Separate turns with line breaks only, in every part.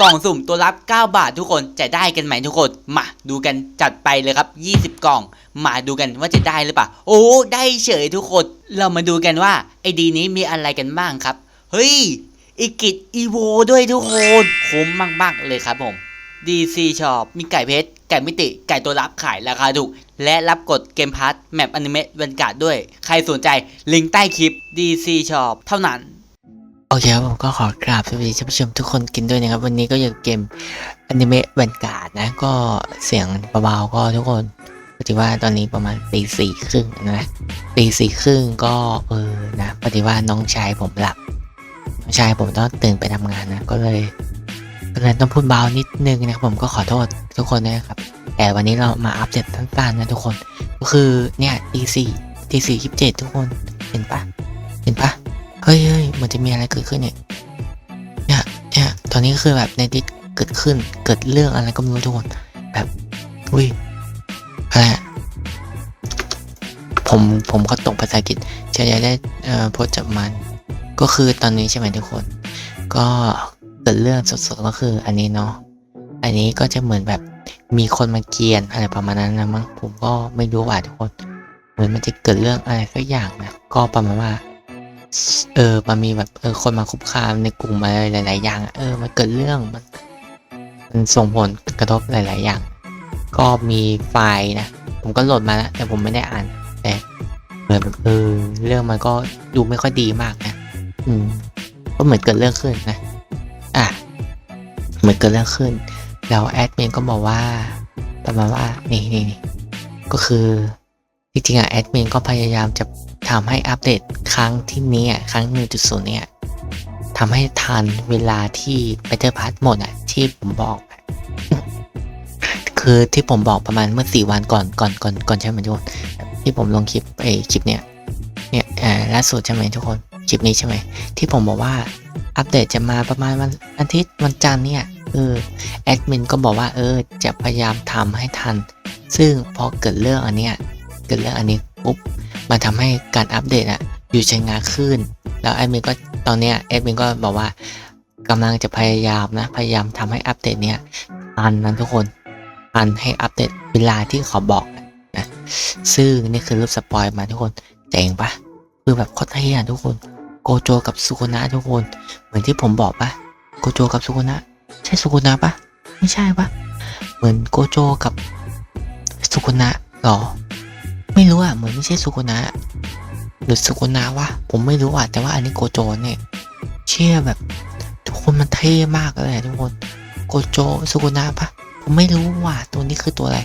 กล่องสุ่มตัวรับ 9 บาททุกคนจะได้กันไหมทุกคน มาดูกันจัดไปเลยครับ 20 กล่อง มาดูกันว่าจะได้หรือเปล่า โอ้ ได้เฉยทุกคน เรามาดูกันว่าไอดีนี้มีอะไรกันบ้างครับ เฮ้ยอีกิจอีโวด้วยทุกคนคุ้มมาก ๆ เลยครับผม DC Shop มีไก่เพชร ไก่มิติ ไก่ตัวรับขายราคาถูก และรับกดเกมพาร์ทแมปอนิเมะเวนการ์ดด้วย ใครสนใจลิงก์ใต้คลิป DC Shop เท่านั้น
โอเคครับผมก็ขอกราบสวัสดีท่านผู้ชมทุกคนกินด้วยนะครับ วันนี้ก็อยู่เกมอนิเมะแวนการ์ดนะ ก็เสียงเบาๆก็ทุกคนปฏิว่าตอนนี้ประมาณตีสี่ครึ่งนะตีสี่ครึ่งก็เออนะปฏิว่าน้องชายผมหลับ น้องชายผมต้องตื่นไปทำงานนะก็เลยก็เลยต้องพูดเบานิดนึงนะครับผมก็ขอโทษทุกคนนะครับ แต่วันนี้เรามาอัปเดตสั้นๆนะทุกคน ก็คือเนี่ยตีสี่ตีสี่ยี่สิบเจ็ดทุกคนเห็นปะเห็นปะ ฮ้ยเฮ้ยมันจะมีอะไรเกิดขึ้นเนี่ย เนี่ยเนี่ยตอนนี้คือแบบในดิสเกิดขึ้น เกิดเรื่องอะไรก็ไม่รู้ทุกคน แบบ อุ้ย อะไรผม ผมก็ตกภาษาอังกฤษจะได้เอ่อพจน์จับมัน ก็คือตอนนี้ใช่ไหมทุกคน ก็เกิดเรื่องสดๆก็คืออันนี้เนาะ อันนี้ก็จะเหมือนแบบมีคนมาเกียนอะไรประมาณนั้นนะมั้ง ผมก็ไม่รู้ว่าทุกคน เหมือนมันจะเกิดเรื่องอะไรสักอย่างนะ ก็ประมาณว่า เออมันมีแบบเออคนมาคุกคามในกลุ่มอะไรหลาย ๆ อย่างเออมันเกิดเรื่องมันมันส่งผลกระทบหลาย ๆ อย่าง ก็มีไฟล์นะ ผมก็โหลดมาแล้วแต่ผมไม่ได้อ่านแต่เหมือนแบบเออเรื่องมันก็ดูไม่ค่อยดีมากนะ อืมก็เหมือนเกิดเรื่องขึ้นนะ อะ เหมือนเกิดเรื่องขึ้น แล้วแอดมินก็บอกว่าประมาณว่านี่นี่นี่ก็คือจริงๆอะแอดมินก็พยายามจะ ทำให้อัปเดตครั้งที่นี้ครั้ง 1.0 เนี่ยทำให้ทันเวลาที่ Better Pass หมดอะที่ผมบอก คือที่ผมบอกประมาณเมื่อ 4 วันก่อนก่อนก่อนก่อนใช่ไหมทุกคนที่ผมลงคลิปไอคลิปเนี้ยเนี่ยอ่าล่าสุดใช่ไหมทุกคนคลิปนี้ใช่ไหมที่ผมบอกว่าอัปเดตจะมาประมาณวันอาทิตย์วันจันทร์เนี่ยเออแอดมินก็บอกว่าเออจะพยายามทำให้ทัน ซึ่งพอเกิดเรื่องอันเนี้ยเกิดเรื่องอันนี้ปุ๊บ มันทำให้การอัปเดตอะอยู่ใช้งานขึ้น แล้วแอดมินก็ตอนเนี้ยแอดมินก็บอกว่ากำลังจะพยายามนะ พยายามทำให้อัปเดตเนี้ยทันนะทุกคนทันให้อัปเดตเวลาที่เขาบอกนะซึ่งนี่คือรูปสปอยมาทุกคนเจ๋งปะคือแบบโคตรเท่ทุกคนโกโจกับสุโกนะทุกคน เหมือนที่ผมบอกปะโกโจกับสุโกนะใช่สุโกนะปะไม่ใช่ปะเหมือนโกโจกับสุโกนะหรอ ไม่รู้อะเหมือนไม่ใช่สุกุนะหรือสุกุนะวะผมไม่รู้อะแต่ว่าอันนี้โกโจเนี่ยเชื่อแบบ ทุกคนมันเท่มากเลยทุกคนโกโจสุกุนะปะผมไม่รู้ว่าตัวนี้คือตัวอะไร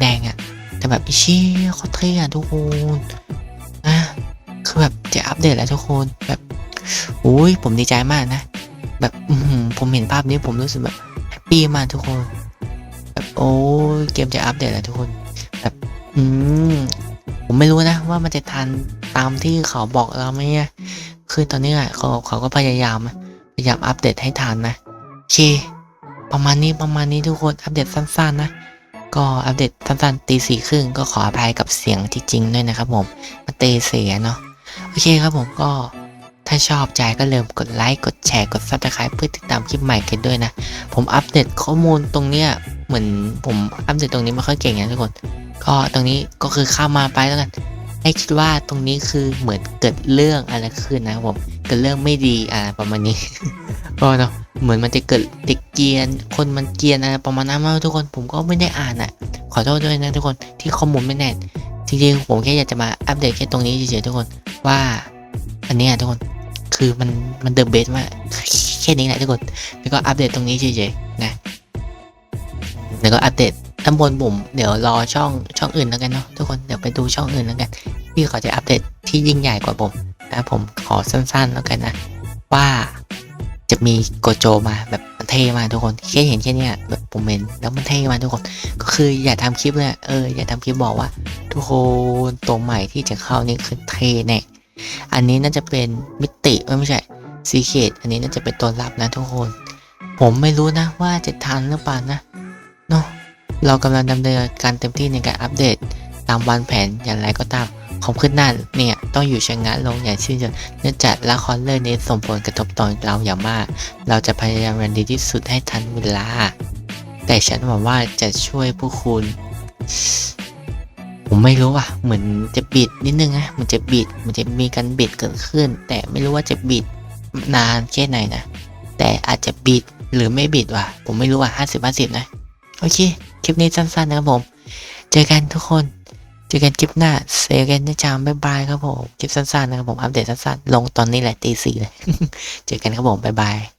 แดงๆอะ แต่แบบเชี่ยเขาเท่อะทุกคนนะคือแบบจะอัปเดตแล้วทุกคนแบบอุ้ยผมดีใจมากนะ แบบผมเห็นภาพนี้ผมรู้สึกแบบแฮปปี้มากทุกคน แบบโอ้ยเกมจะอัปเดตแล้วทุกคน อืม ผมไม่รู้นะว่ามันจะทันตามที่เขาบอกเราไหมเนี่ยคือตอนนี้อะเขาเขาก็พยายาม พยายามอัปเดตให้ทันนะโอเค ประมาณนี้ประมาณนี้ทุกคนอัปเดตสั้นๆนะก็อัปเดตสั้นๆตีสี่ครึ่งก็ขออภัยกับเสียงที่จริงด้วยนะครับผมมาเตเสียเนาะโอเคครับผมก็ถ้าชอบใจก็เริ่มกดไลค์กดแชร์กดซับสไครป์เพื่อติดตามคลิปใหม่กันด้วยนะ ผมอัปเดตข้อมูลตรงเนี้ยเหมือนผมอัปเดตตรงนี้ไม่ค่อยเก่งนะทุกคน ก็ตรงนี้ก็คือข้ามมาไปแล้วกันให้คิดว่าตรงนี้คือเหมือนเกิดเรื่องอะไรขึ้นนะผมเกิดเรื่องไม่ดีอ่าประมาณนี้ก็เนาะเหมือนมันจะเกิดเด็กเกียน คนมันเกียนอะไรประมาณนั้นมาทุกคนผมก็ไม่ได้อ่านอะ ขอโทษด้วยนะทุกคนที่ข้อมูลไม่แน่นจริงๆผมแค่อยากจะมาอัปเดตแค่ตรงนี้เฉยๆทุกคนว่าอันนี้ทุกคนคือมันมันเดอะเบสมากแค่นี้แหละทุกคนแล้วก็อัปเดตตรงนี้เฉยๆนะแล้วก็อัปเดต ข้างบนบุ่มเดี๋ยวรอช่องช่องอื่นแล้วกันเนาะทุกคนเดี๋ยวไปดูช่องอื่นแล้วกันพี่ขอจะอัปเดตที่ยิ่งใหญ่กว่าผมนะผมขอสั้นๆแล้วกันนะ ว่าจะมีโกโจมาแบบมันเท่มากทุกคนแค่เห็นแค่เนี้ยแบบผมเห็นแล้วมันเท่มากทุกคน ก็คืออย่าทำคลิปเลยเอออย่าทำคลิปบอกว่า ทุกคนตัวใหม่ที่จะเข้านี่คือเท่แน่อันนี้น่าจะเป็นมิติไม่ใช่ซีเคดอันนี้น่าจะเป็นตัวลับนะทุกคน ผมไม่รู้นะว่าจะทันหรือเปล่านะเนาะ เรากำลังดำเนินการเต็มที่ในการอัปเดต ตามวันแผนอย่างไรก็ตามความขึ้นหน้าเนี่ยต้องอยู่ชะงักลงอย่างชื่นชมเนื่องจากละครเรื่องนี้ส่งผลกระทบต่อเราอย่างมาก เราจะพยายามอย่างดีที่สุดให้ทันเวลา แต่ฉันหวังว่าจะช่วยผู้คุณ ผมไม่รู้อะ เหมือนจะบิดนิดนึงนะมันจะบิดมันจะมีการบิดเกิดขึ้น แต่ไม่รู้ว่าจะบิดนานแค่ไหนนะ แต่อาจจะบิดหรือไม่บิดว่ะ ผมไม่รู้ว่ะห้าสิบห้าสิบนะ โอเค ลิปนี้สั้นๆนะครับผม เจอกันทุกคน เจอกันคลิปหน้าเซกันนะจ๊ะบ๊ายบายครับผม คลิปสั้นๆนะครับผม อัปเดตสั้นๆ ลงตอนนี้แหละตีสี่เลย เจอกันครับผมบ๊ายบาย